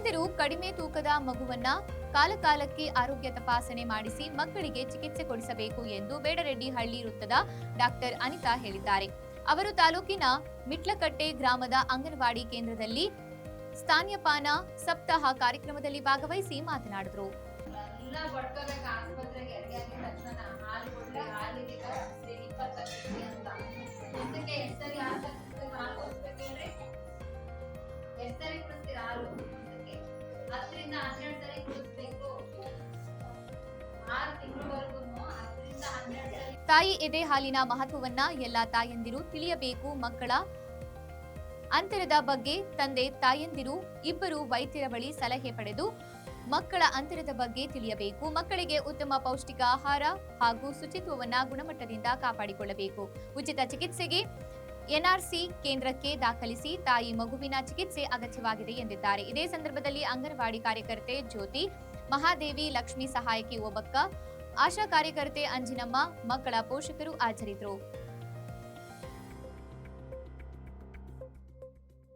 ತೂಕದ ಮಗುವನ್ನ ಕಾಲಕಾಲಕ್ಕೆ ಆರೋಗ್ಯ ತಪಾಸಣೆ ಮಾಡಿಸಿ ಮಕ್ಕಳಿಗೆ ಚಿಕಿತ್ಸೆ ಕೊಡಿಸಬೇಕು ಎಂದು ಬೇಡರೆಡ್ಡಿ ಹಳ್ಳಿ ವೃತ್ತದ ಡಾಕ್ಟರ್ ಅನಿತಾ ಹೇಳಿದ್ದಾರೆ. ಅವರು ತಾಲೂಕಿನ ಮಿಟ್ಲಕಟ್ಟೆ ಗ್ರಾಮದ ಅಂಗನವಾಡಿ ಕೇಂದ್ರದಲ್ಲಿ ಸ್ಥಾನ್ಯಪಾನ ಸಪ್ತಾಹ ಕಾರ್ಯಕ್ರಮದಲ್ಲಿ ಭಾಗವಹಿಸಿ ಮಾತನಾಡಿದರು. ತಾಯಿ ಎದೆ ಹಾಲಿನ ಮಹತ್ವವನ್ನ ಎಲ್ಲ ತಾಯಂದಿರು ತಿಳಿಯಬೇಕು ಮಕ್ಕಳ ಅಂತರದ ಬಗ್ಗೆ, ತಂದೆ ತಾಯಂದಿರು ಇಬ್ಬರು ವೈದ್ಯರ ಬಳಿ ಸಲಹೆ ಪಡೆದು ಮಕ್ಕಳ ಅಂತರದ ಬಗ್ಗೆ ತಿಳಿಯಬೇಕು. ಮಕ್ಕಳಿಗೆ ಉತ್ತಮ ಪೌಷ್ಟಿಕ ಆಹಾರ ಹಾಗೂ ಶುಚಿತ್ವವನ್ನ ಗುಣಮಟ್ಟದಿಂದ ಕಾಪಾಡಿಕೊಳ್ಳಬೇಕು. ಉಚಿತ ಚಿಕಿತ್ಸೆಗೆ ಎನ್ಆರ್ಸಿ ಕೇಂದ್ರಕ್ಕೆ ದಾಖಲಿಸಿ ತಾಯಿ ಮಗುವಿನ ಚಿಕಿತ್ಸೆ ಅಗತ್ಯವಾಗಿದೆ ಎಂದಿದ್ದಾರೆ. ಇದೇ ಸಂದರ್ಭದಲ್ಲಿ ಅಂಗನವಾಡಿ ಕಾರ್ಯಕರ್ತೆ ಜ್ಯೋತಿ, ಮಹಾದೇವಿ, ಲಕ್ಷ್ಮಿ ಸಹಾಯಕಿ ಓಬಕ್ಕ, ಆಶಾ ಕಾರ್ಯಕರ್ತೆ ಅಂಜಿನಮ್ಮ, ಮಕ್ಕಳ ಪೋಷಕರು ಹಾಜರಿದ್ದರು.